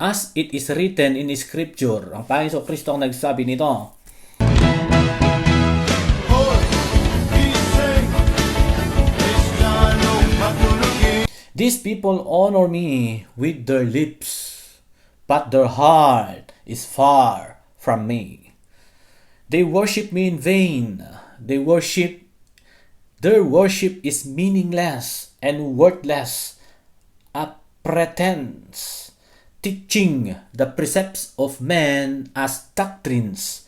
as it is written in Scripture. Ang Panginoon Kristo ang nagsabi nito. These people honor me with their lips, but their heart is far from me. They worship me in vain. They worship their worship is meaningless and worthless, a pretense, teaching the precepts of men as doctrines,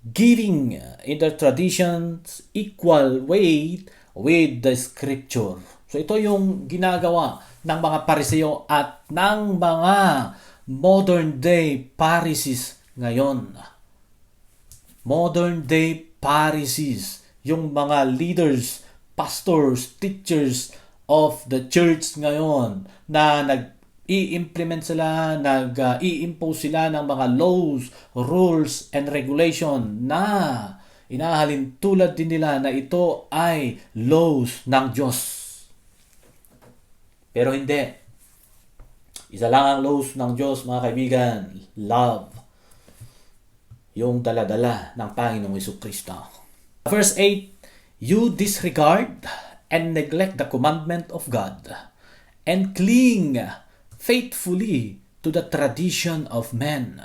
giving in their traditions equal weight with the scripture. So ito yung ginagawa ng mga pariseo at ng mga modern day Pharisees ngayon. Modern day Pharisees, yung mga leaders, pastors, teachers of the church ngayon na nag i-implement sila, nag-i-impose sila ng mga laws, rules, and regulation na inahalin tulad din nila na ito ay laws ng Diyos. Pero hindi. Isa lang ang laws ng Diyos, mga kaibigan. Love. Yung daladala ng Panginoong Iso Kristo. Verse 8, You disregard and neglect the commandment of God and cling faithfully to the tradition of men.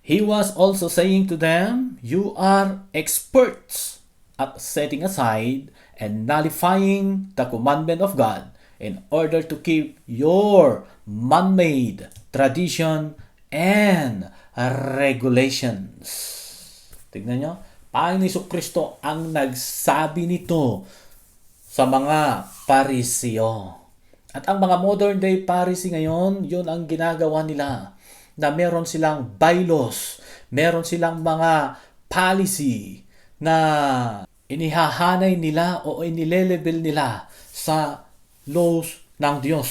He was also saying to them, You are experts at setting aside and nullifying the commandment of God in order to keep your man-made tradition and regulations. Tignan nyo, Panginoon Kristo ang nagsabi nito sa mga pariseo. At ang mga modern day Pharisee ngayon, yun ang ginagawa nila na meron silang bylaws, meron silang mga policy na inihahanay nila o inilelevel nila sa laws ng Diyos.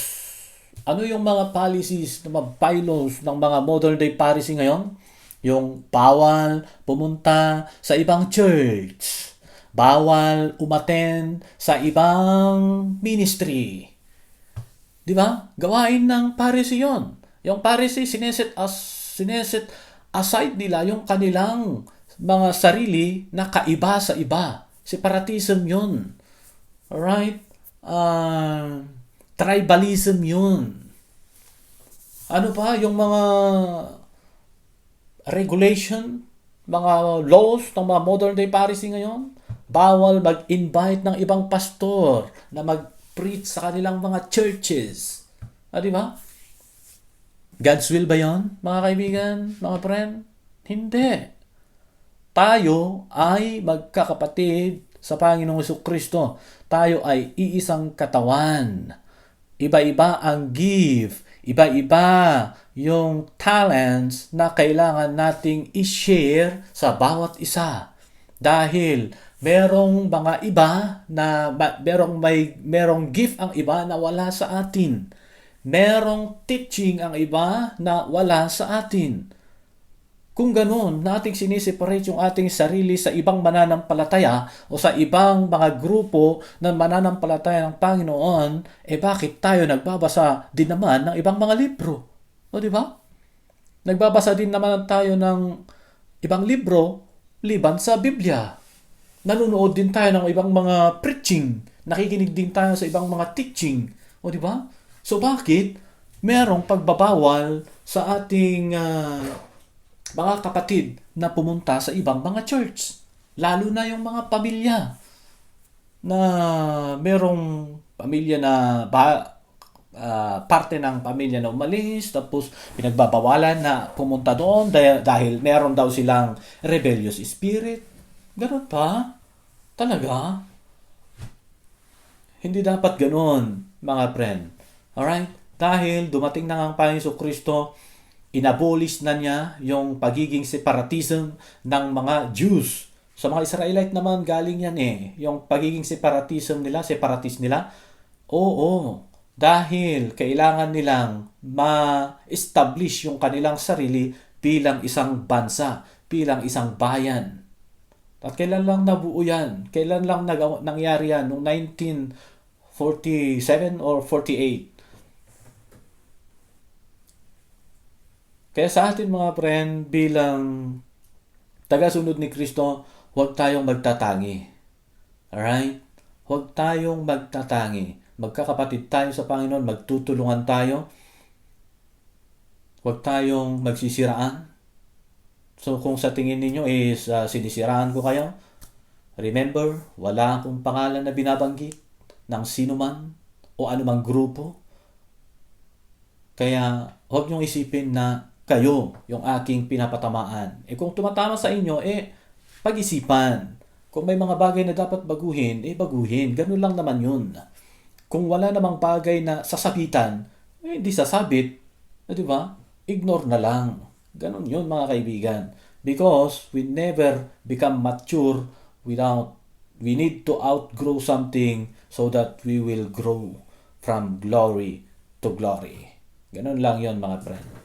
Ano yung mga policies, mga bylaws ng mga modern day Pharisee ngayon? Yung bawal pumunta sa ibang church, bawal umaten sa ibang ministry, Di ba? Gawain ng Pharisee yun. Yung Pharisee, sineset, as, sineset aside nila yung kanilang mga sarili na kaiba sa iba. Separatism yun. Alright? Uh, tribalism yun. Ano pa? Yung mga regulation, mga laws ng mga modern day Pharisee ngayon, bawal mag-invite ng ibang pastor na mag preach sa kanilang mga churches. Ah, di ba? God's will ba yon, mga kaibigan, mga friend? Hindi. Tayo ay magkakapatid sa Panginoong Kristo. Tayo ay iisang katawan. Iba-iba ang give. Iba-iba yung talents na kailangan nating i-share sa bawat isa. Dahil merong mga iba na merong may merong gift ang iba na wala sa atin. Merong teaching ang iba na wala sa atin. Kung ganoon, nating siniseparate yung ating sarili sa ibang mananampalataya o sa ibang mga grupo ng mananampalataya ng Panginoon, eh bakit tayo nagbabasa din naman ng ibang mga libro? O di ba? Nagbabasa din naman tayo ng ibang libro liban sa Biblia. Nanonood din tayo ng ibang mga preaching. Nakikinig din tayo sa ibang mga teaching. O di ba? So bakit merong pagbabawal sa ating uh, mga kapatid na pumunta sa ibang mga church? Lalo na yung mga pamilya na merong pamilya na ba, uh, parte ng pamilya na umalis tapos pinagbabawalan na pumunta doon dahil, dahil meron daw silang rebellious spirit. Ganun pa? Talaga? Hindi dapat ganun, mga friend. Alright? Dahil dumating na ang Panginoon Kristo, inabolish na niya yung pagiging separatism ng mga Jews. Sa mga Israelite naman, galing yan eh. Yung pagiging separatism nila, separatist nila. Oo, dahil kailangan nilang ma-establish yung kanilang sarili bilang isang bansa, bilang isang bayan. At kailan lang nabuo yan? Kailan lang nag- nangyari yan? Noong 1947 or 48? Kaya sa atin mga friend, bilang tagasunod ni Kristo, huwag tayong magtatangi. Alright? Huwag tayong magtatangi. Magkakapatid tayo sa Panginoon, magtutulungan tayo. Huwag tayong magsisiraan. So kung sa tingin ninyo is ah, sinisiraan ko kayo, remember, wala akong pangalan na binabanggit ng sino man o anumang grupo. Kaya huwag niyong isipin na kayo yung aking pinapatamaan. Eh kung tumatama sa inyo, eh pag-isipan. Kung may mga bagay na dapat baguhin, eh baguhin. Ganun lang naman yun. Kung wala namang bagay na sasabitan, eh hindi sasabit. Eh, di ba? Ignore na lang. Ganun yun mga kaibigan. Because we never become mature without we need to outgrow something so that we will grow from glory to glory. Ganun lang yon mga friend.